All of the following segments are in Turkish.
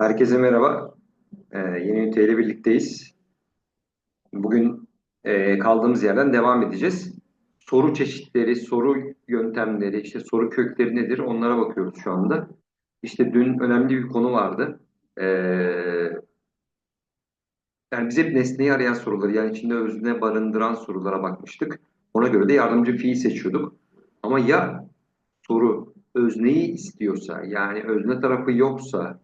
Herkese merhaba. Ee, yeni üniteyle birlikteyiz. Bugün e, kaldığımız yerden devam edeceğiz. Soru çeşitleri, soru yöntemleri, işte soru kökleri nedir onlara bakıyoruz şu anda. İşte dün önemli bir konu vardı. Ee, yani biz hep nesneyi arayan soruları, yani içinde özne barındıran sorulara bakmıştık. Ona göre de yardımcı fiil seçiyorduk. Ama ya soru özneyi istiyorsa, yani özne tarafı yoksa,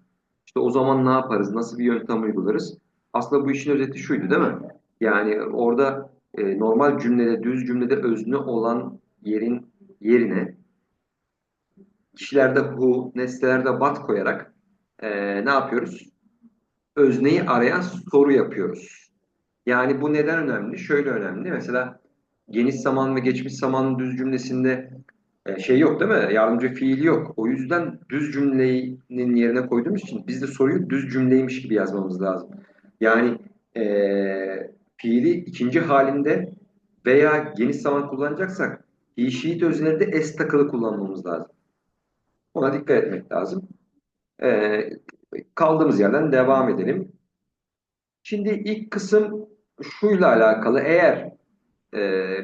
işte o zaman ne yaparız? Nasıl bir yöntem uygularız? Aslında bu işin özeti şuydu değil mi? Yani orada e, normal cümlede, düz cümlede özne olan yerin yerine kişilerde who, nesnelerde what koyarak e, ne yapıyoruz? Özneyi arayan soru yapıyoruz. Yani bu neden önemli? Şöyle önemli. Mesela geniş zaman ve geçmiş zaman düz cümlesinde şey yok değil mi? Yardımcı fiil yok. O yüzden düz cümlenin yerine koyduğumuz için biz de soruyu düz cümleymiş gibi yazmamız lazım. Yani e, fiili ikinci halinde veya geniş zaman kullanacaksak he, she özneleri s takılı kullanmamız lazım. Ona dikkat etmek lazım. E, kaldığımız yerden devam edelim. Şimdi ilk kısım şuyla alakalı. Eğer e,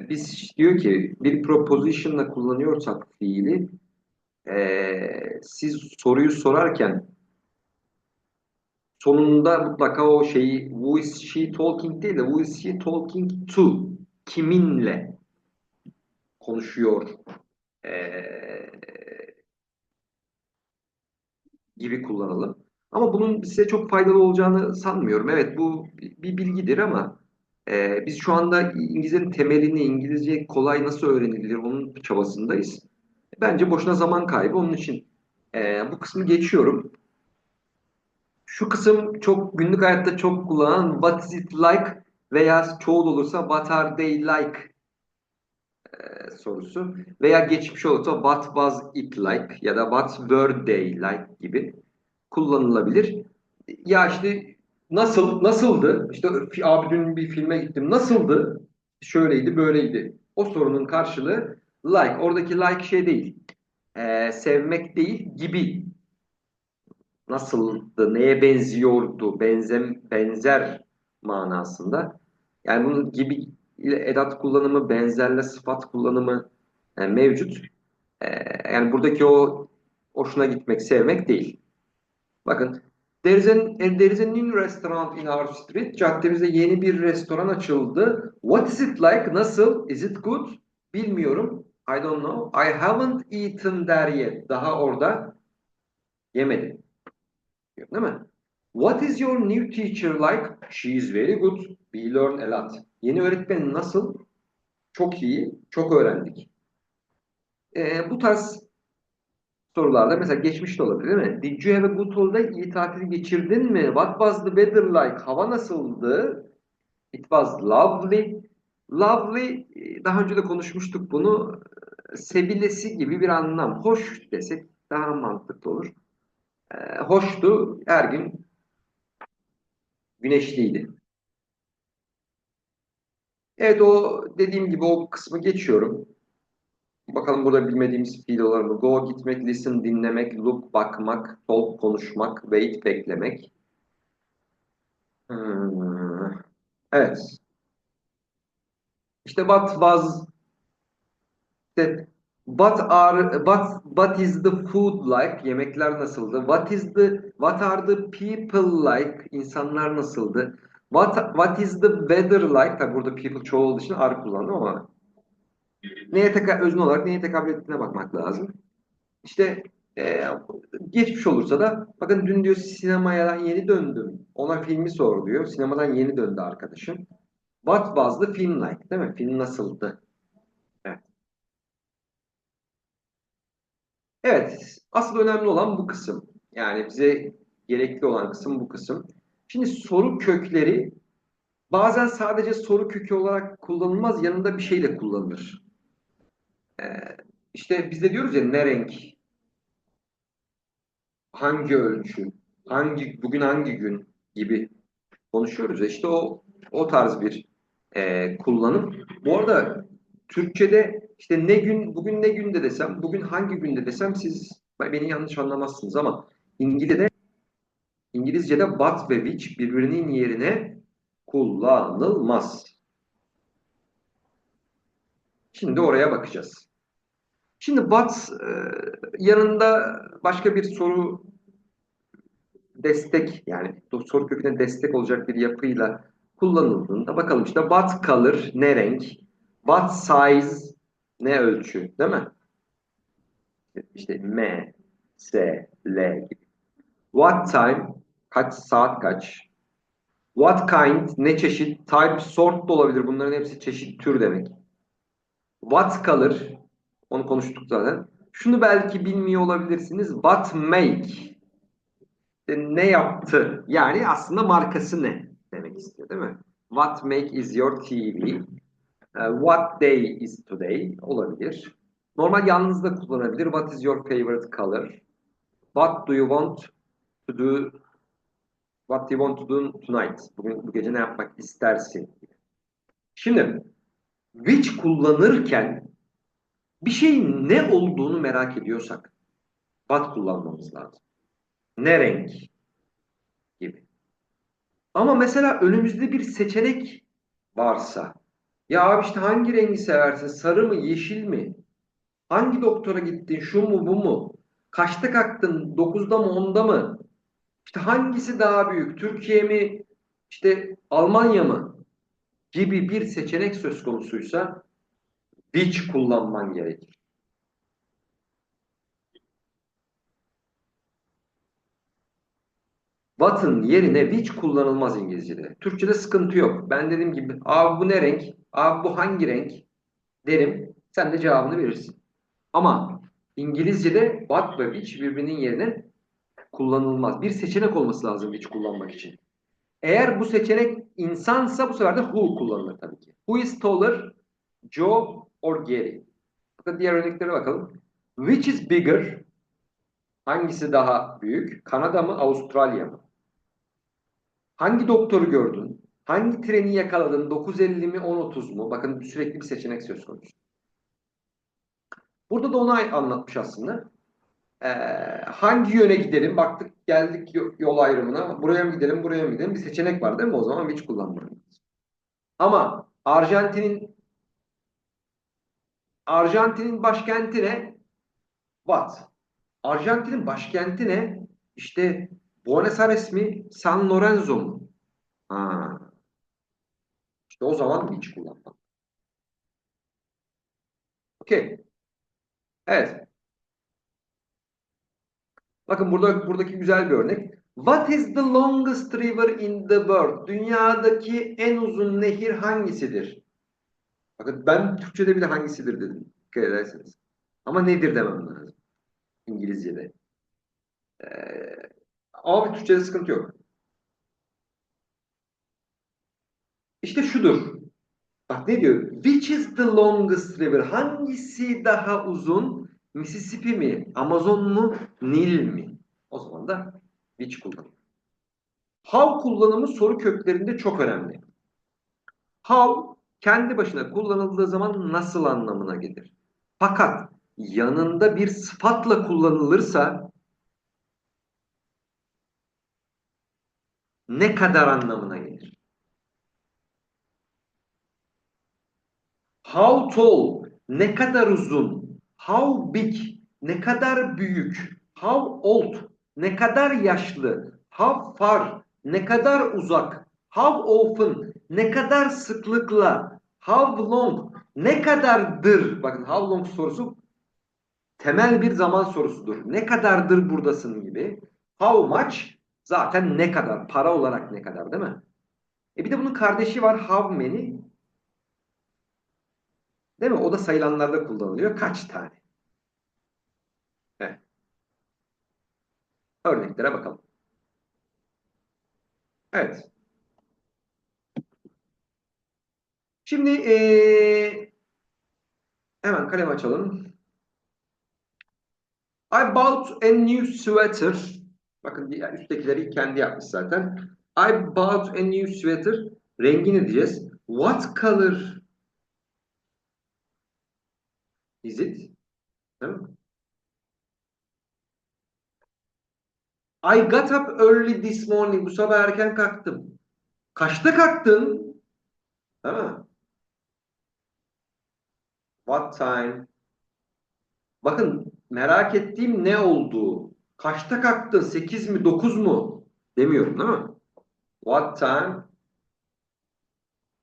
biz diyor ki bir proposition'la kullanıyorsak fiili e, siz soruyu sorarken sonunda mutlaka o şeyi who is she talking değil de who is she talking to kiminle konuşuyor e, gibi kullanalım. Ama bunun size çok faydalı olacağını sanmıyorum. Evet bu bir bilgidir ama e, biz şu anda İngilizcenin temelini, İngilizce kolay nasıl öğrenilir onun çabasındayız. Bence boşuna zaman kaybı. Onun için e, bu kısmı geçiyorum. Şu kısım çok günlük hayatta çok kullanılan what is it like veya çoğul olursa what are they like e, sorusu veya geçmiş olursa what was it like ya da what were they like gibi kullanılabilir. Ya işte nasıl nasıldı? İşte abi dün bir filme gittim. Nasıldı? Şöyleydi, böyleydi. O sorunun karşılığı like. Oradaki like şey değil. Ee, sevmek değil gibi. Nasıldı? Neye benziyordu? Benzem benzer manasında. Yani bunun gibi edat kullanımı, benzerle sıfat kullanımı yani mevcut. Ee, yani buradaki o hoşuna gitmek, sevmek değil. Bakın there is, an, there is a new restaurant in our street. Caddemizde yeni bir restoran açıldı. What is it like? Nasıl? Is it good? Bilmiyorum. I don't know. I haven't eaten there yet. Daha orada yemedim. Değil mi? What is your new teacher like? She is very good. We learn a lot. Yeni öğretmenin nasıl? Çok iyi. Çok öğrendik. Ee, bu tarz sorularda mesela geçmiş de olabilir değil mi? Did you have a good holiday? İyi tatil geçirdin mi? What was the weather like? Hava nasıldı? It was lovely. Lovely, daha önce de konuşmuştuk bunu. Sevilesi gibi bir anlam. Hoş desek daha mantıklı olur. Ee, hoştu, her gün güneşliydi. Evet o dediğim gibi o kısmı geçiyorum. Bakalım burada bilmediğimiz fiil olur mu? Go gitmek, listen dinlemek, look bakmak, talk konuşmak, wait beklemek. Hmm. Evet. İşte what was işte what are what what is the food like? Yemekler nasıldı? What is the what are the people like? İnsanlar nasıldı? What what is the weather like? Tabi burada people çoğu olduğu için are kullandım ama neye tekrar özne olarak neye tekabül ettiğine bakmak lazım. İşte e, geçmiş olursa da bakın dün diyor sinemaya yeni döndüm. Ona filmi sor diyor. Sinemadan yeni döndü arkadaşım. What was the film like? Değil mi? Film nasıldı? Evet. Evet. Asıl önemli olan bu kısım. Yani bize gerekli olan kısım bu kısım. Şimdi soru kökleri bazen sadece soru kökü olarak kullanılmaz. Yanında bir şeyle kullanılır. Ee, işte biz de diyoruz ya ne renk, hangi ölçü, hangi bugün hangi gün gibi konuşuyoruz işte o o tarz bir e, kullanım. Bu arada Türkçe'de işte ne gün, bugün ne günde desem, bugün hangi günde desem siz beni yanlış anlamazsınız ama İngilizce'de İngilizce'de what ve which birbirinin yerine kullanılmaz. Şimdi oraya bakacağız. Şimdi what e, yanında başka bir soru destek yani soru köküne destek olacak bir yapıyla kullanıldığında bakalım işte what color ne renk, what size ne ölçü değil mi? İşte M, S, L gibi. What time kaç saat kaç? What kind ne çeşit? Type, sort da olabilir. Bunların hepsi çeşit tür demek. What color onu konuştuk zaten. Şunu belki bilmiyor olabilirsiniz. What make ne yaptı? Yani aslında markası ne demek istiyor değil mi? What make is your TV? Uh, what day is today? Olabilir. Normal yalnız da kullanabilir. What is your favorite color? What do you want to do? What do you want to do tonight? Bugün bu gece ne yapmak istersin? Şimdi which kullanırken bir şeyin ne olduğunu merak ediyorsak what kullanmamız lazım. Ne renk gibi. Ama mesela önümüzde bir seçenek varsa ya abi işte hangi rengi seversin? Sarı mı, yeşil mi? Hangi doktora gittin? Şu mu, bu mu? Kaçta kalktın? 9'da mı, 10'da mı? İşte hangisi daha büyük? Türkiye mi? İşte Almanya mı? Gibi bir seçenek söz konusuysa which kullanman gerekir. What'ın yerine which kullanılmaz İngilizce'de. Türkçe'de sıkıntı yok. Ben dediğim gibi abi bu ne renk? Abi bu hangi renk? Derim. Sen de cevabını verirsin. Ama İngilizce'de what ve which birbirinin yerine kullanılmaz. Bir seçenek olması lazım which kullanmak için. Eğer bu seçenek insansa bu sefer de who kullanılır tabii ki. Who is taller? Joe or Gary? Bakın diğer örneklere bakalım. Which is bigger? Hangisi daha büyük? Kanada mı, Avustralya mı? Hangi doktoru gördün? Hangi treni yakaladın? 9.50 mi, 10.30 mu? Bakın sürekli bir seçenek söz konusu. Burada da onu anlatmış aslında. Ee, hangi yöne gidelim? Baktık geldik yol ayrımına. Buraya mı gidelim, buraya mı gidelim? Bir seçenek var değil mi? O zaman hiç kullanmıyoruz. Ama Arjantin'in Arjantin'in başkenti ne? What? Arjantin'in başkenti ne? İşte Buenos Aires mi? San Lorenzo mu? Ha. İşte o zaman hiç kullanmam. Okey. Evet. Bakın burada buradaki güzel bir örnek. What is the longest river in the world? Dünyadaki en uzun nehir hangisidir? Bakın ben Türkçe'de bile hangisidir dedim. Dikkat ederseniz. Ama nedir demem lazım. İngilizce'de. Ee, ama Türkçe'de sıkıntı yok. İşte şudur. Bak ne diyor? Which is the longest river? Hangisi daha uzun? Mississippi mi? Amazon mu? Nil mi? O zaman da which kullanılır. How kullanımı soru köklerinde çok önemli. How kendi başına kullanıldığı zaman nasıl anlamına gelir. Fakat yanında bir sıfatla kullanılırsa ne kadar anlamına gelir. How tall ne kadar uzun. How big ne kadar büyük. How old ne kadar yaşlı. How far ne kadar uzak. How often ne kadar sıklıkla. How long ne kadardır. Bakın how long sorusu temel bir zaman sorusudur. Ne kadardır buradasın gibi. How much zaten ne kadar. Para olarak ne kadar değil mi? E bir de bunun kardeşi var. How many? Değil mi? O da sayılanlarda kullanılıyor. Kaç tane? Evet. Örneklere bakalım. Evet. Şimdi ee, hemen kalem açalım. I bought a new sweater. Bakın üsttekileri kendi yapmış zaten. I bought a new sweater. Rengini diyeceğiz. What color is it? Değil mi? I got up early this morning. Bu sabah erken kalktım. Kaçta kalktın? Değil mi? What time? Bakın merak ettiğim ne oldu? Kaçta kalktın? 8 mi 9 mu? Demiyorum değil mi? What time?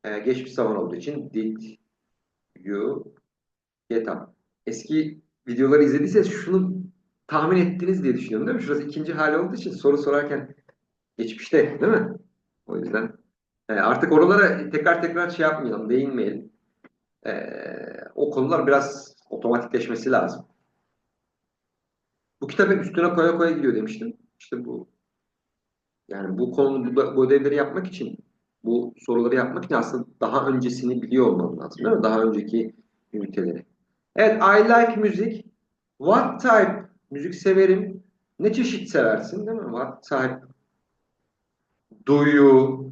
Ee, geçmiş zaman olduğu için did you get up? Eski videoları izlediyseniz şunu tahmin ettiniz diye düşünüyorum değil mi? Şurası ikinci hali olduğu için soru sorarken geçmişte değil mi? O yüzden e, artık oralara tekrar tekrar şey yapmayalım, değinmeyelim. E, o konular biraz otomatikleşmesi lazım. Bu kitap hep üstüne koya koya gidiyor demiştim. İşte bu yani bu konu bu, bu ödevleri yapmak için bu soruları yapmak için aslında daha öncesini biliyor olman lazım değil mi? Daha önceki üniteleri. Evet, I like müzik. What type müzik severim. Ne çeşit seversin değil mi? What type do you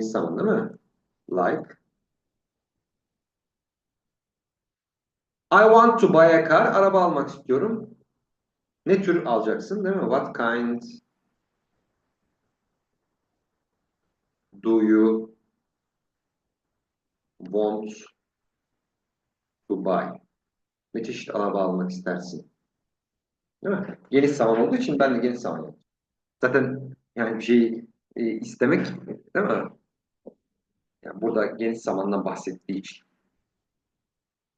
zaman değil mi? Like. I want to buy a car. Araba almak istiyorum. Ne tür alacaksın değil mi? What kind do you want to buy? Ne çeşit araba almak istersin? Değil mi? Geniş zaman olduğu için ben de geniş zaman yaptım. Zaten yani bir şeyi e, istemek değil mi? Yani burada geniş zamandan bahsettiği için.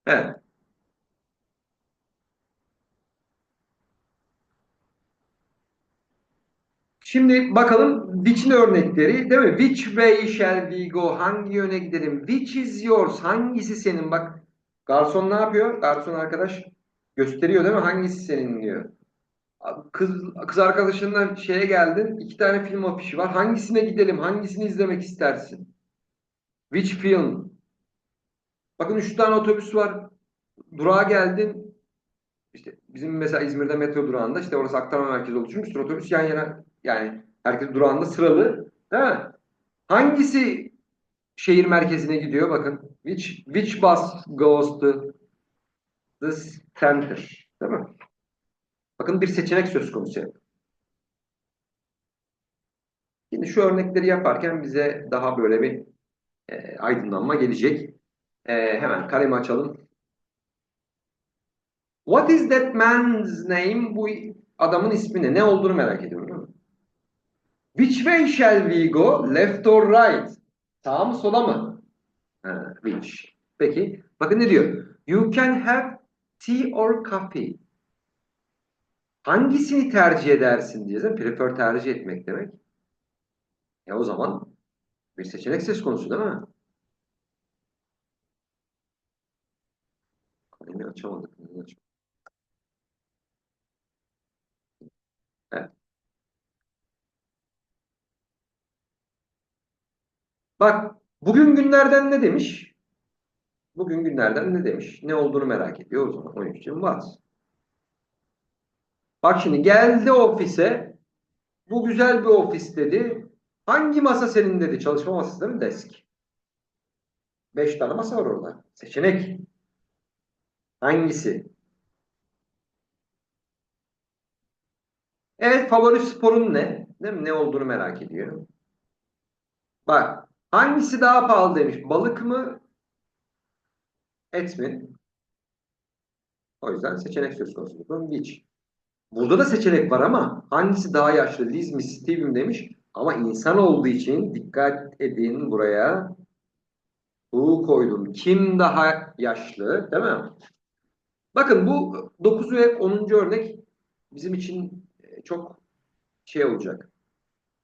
Evet. Şimdi bakalım which'in örnekleri değil mi? Which way shall we go? Hangi yöne gidelim? Which is yours? Hangisi senin? Bak garson ne yapıyor? Garson arkadaş gösteriyor değil mi? Hangisi senin diyor. Kız, kız arkadaşından şeye geldin. iki tane film afişi var. Hangisine gidelim? Hangisini izlemek istersin? Which film? Bakın üç tane otobüs var. Durağa geldin. İşte bizim mesela İzmir'de metro durağında işte orası aktarma merkezi olduğu için bir otobüs yan yana yani herkes durağında sıralı. Değil mi? Hangisi şehir merkezine gidiyor? Bakın. Which, which bus goes to the center? Değil mi? Bakın bir seçenek söz konusu. Şimdi şu örnekleri yaparken bize daha böyle bir e, aydınlanma gelecek. E, hemen kalemi açalım. What is that man's name? Bu adamın ismi ne? Ne olduğunu merak ediyorum? Which way shall we go? Left or right? Sağ mı sola mı? Ha, which. Peki. Bakın ne diyor? You can have tea or coffee. Hangisini tercih edersin diyeceğiz. Prefer tercih etmek demek. Ya o zaman bir seçenek söz konusu değil mi? Kalemi açamadık. Evet. Bak bugün günlerden ne demiş? Bugün günlerden ne demiş? Ne olduğunu merak ediyor o zaman. Onun için was. Bak şimdi geldi ofise. Bu güzel bir ofis dedi. Hangi masa senin dedi? Çalışma masası değil mi? Desk. Beş tane masa var orada. Seçenek. Hangisi? Evet favori sporun ne? Değil mi? Ne olduğunu merak ediyor. Bak hangisi daha pahalı demiş. Balık mı? Et mi? O yüzden seçenek söz konusu. Beach. Burada da seçenek var ama hangisi daha yaşlı? Liz mi Steve mi demiş. Ama insan olduğu için dikkat edin buraya. Bu koydum. Kim daha yaşlı? Değil mi? Bakın bu 9 ve 10. örnek bizim için çok şey olacak.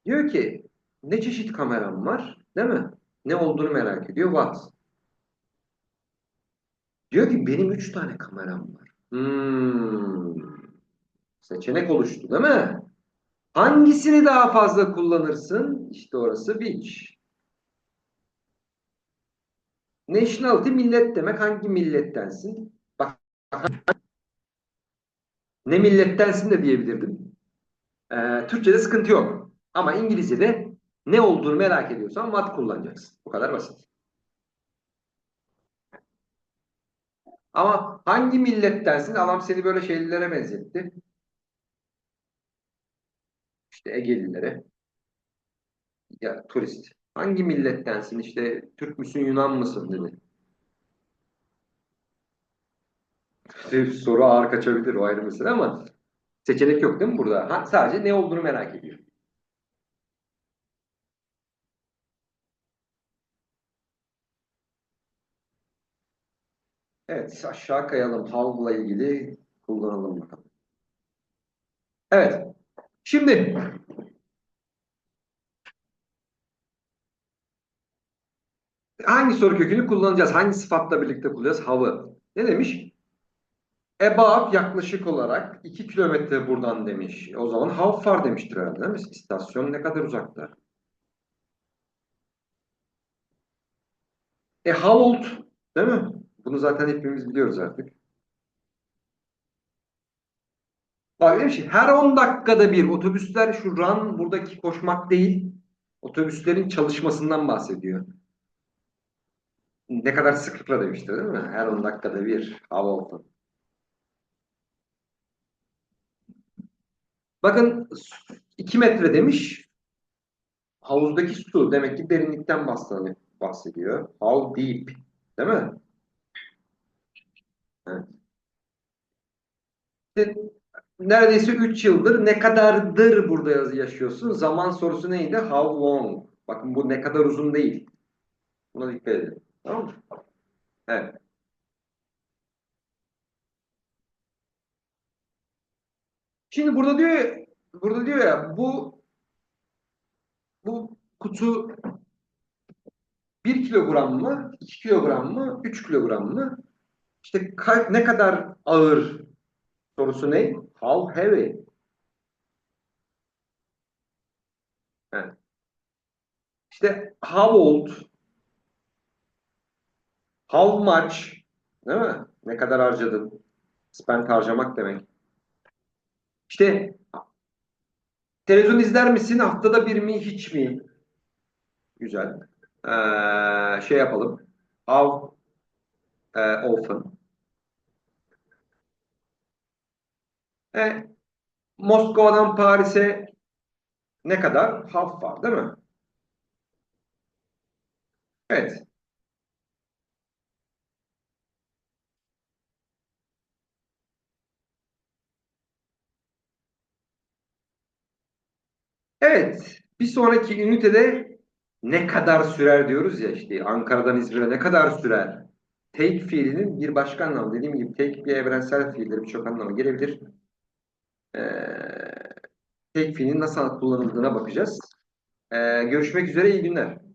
Diyor ki ne çeşit kameram var? Değil mi? Ne olduğunu merak ediyor. What? Diyor ki benim 3 tane kameram var. Hmm. Seçenek oluştu değil mi? Hangisini daha fazla kullanırsın? İşte orası which. Nationality millet demek. Hangi millettensin? Bak ne millettensin de diyebilirdim. Ee, Türkçe'de sıkıntı yok. Ama İngilizce'de ne olduğunu merak ediyorsan what kullanacaksın. Bu kadar basit. Ama hangi millettensin? Adam seni böyle şeylere benzetti. işte Egelilere ya turist. Hangi millettensin? İşte Türk müsün, Yunan mısın dedi. Soru ağır kaçabilir o ayrı mesele ama seçenek yok değil mi burada? Ha, sadece ne olduğunu merak ediyor. Evet, aşağı kayalım. Havla ilgili kullanalım bakalım. Evet. Şimdi hangi soru kökünü kullanacağız? Hangi sıfatla birlikte kullanacağız? Havı. Ne demiş? About yaklaşık olarak 2 kilometre buradan demiş. O zaman how far demiştir herhalde değil mi? İstasyon ne kadar uzakta? E how old değil mi? Bunu zaten hepimiz biliyoruz artık. Bak demiş ki her 10 dakikada bir otobüsler şu run buradaki koşmak değil otobüslerin çalışmasından bahsediyor. Ne kadar sıklıkla demiştir değil mi? Her 10 dakikada bir oldu. Bakın 2 metre demiş. Havuzdaki su demek ki derinlikten bahsediyor. How deep değil mi? Evet. İşte neredeyse 3 yıldır ne kadardır burada yaşıyorsun? Zaman sorusu neydi? How long? Bakın bu ne kadar uzun değil. Buna dikkat edin. Tamam mı? Evet. Şimdi burada diyor burada diyor ya bu bu kutu 1 kilogram mı, 2 kilogram mı, 3 kilogram mı? İşte ne kadar ağır sorusu ne? How heavy? İşte how old? How much? Değil mi? Ne kadar harcadın? Spend harcamak demek. İşte televizyon izler misin? Haftada bir mi? Hiç mi? Güzel. Ee, şey yapalım. How e, often? E, Moskova'dan Paris'e ne kadar? How far değil mi? Evet. Evet. Bir sonraki ünitede ne kadar sürer diyoruz ya işte Ankara'dan İzmir'e ne kadar sürer? Take fiilinin bir başka anlamı. Dediğim gibi take bir evrensel fiildir. Birçok anlama gelebilir. Ee, take fiilinin nasıl kullanıldığına bakacağız. Ee, görüşmek üzere. iyi günler.